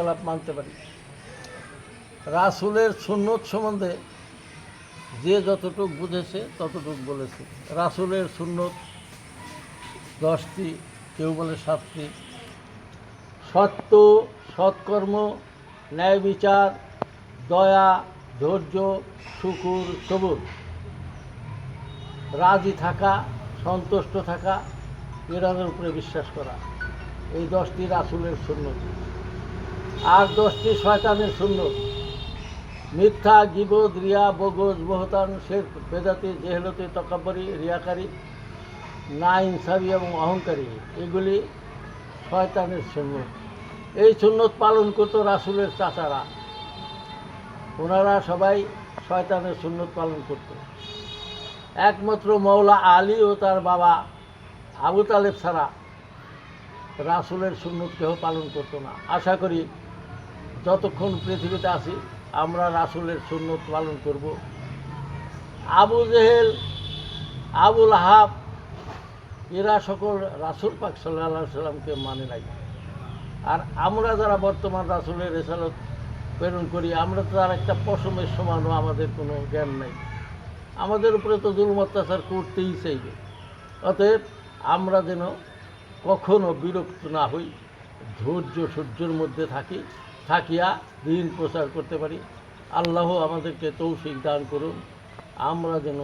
আলাপ মানতে পারি। রাসুলের সুন্নত সম্বন্ধে যে যতটুক বুঝেছে, ততটুক বলেছে। রাসুলের সুন্নত দশটি, কেউ বলে সাতটি। সত্য, সৎকর্ম, ন্যায় বিচার, দয়া, ধৈর্য, শুকুর, সবুর। রাজি থাকা, সন্তুষ্ট থাকা এরানের উপরে বিশ্বাস করা। এই দশটি রাসুলের সুন্নত। আর দশটি শয়তানের সুন্নত মিথ্যা, গিবদ, রিয়া বগজ বহতান শের, বেদাতি, জেহেলতি, তকাব্বরি, রিয়াকারী না ইনসাবি এবং অহংকারী, এগুলি শয়তানের সুন্নত এই সুন্নত পালন করতো রাসুলের চাচারা। ওনারা সবাই শয়তানের সুন্নত পালন করত। একমাত্র মৌলা আলী ও তার বাবা আবু তালেব ছাড়া রাসুলের সুন্নত কেহ পালন করতো না। আশা করি যতক্ষণ পৃথিবীতে আছি, আমরা রাসুলের সুন্নত পালন করব। আবু জেহেল, আবুল আহাব, এরা সকল রাসুল পাক সাল্লাহ সাল্লামকে মানে নাই। আর আমরা যারা বর্তমান রাসুলের রেসালত প্রেরণ করি, আমরা তো আর একটা পশমের সমানও আমাদের কোনো জ্ঞান নাই। আমাদের উপরে তো জুলুম অত্যাচার করতেই চাইবে। অতএব আমরা যেন কখনো বিরক্ত না হই, ধৈর্য সহ্যের মধ্যে থাকি। থাকিয়া দিন প্রচার করতে পারি। আল্লাহ আমাদেরকে তৌফিক দান করুন। আমরা যেন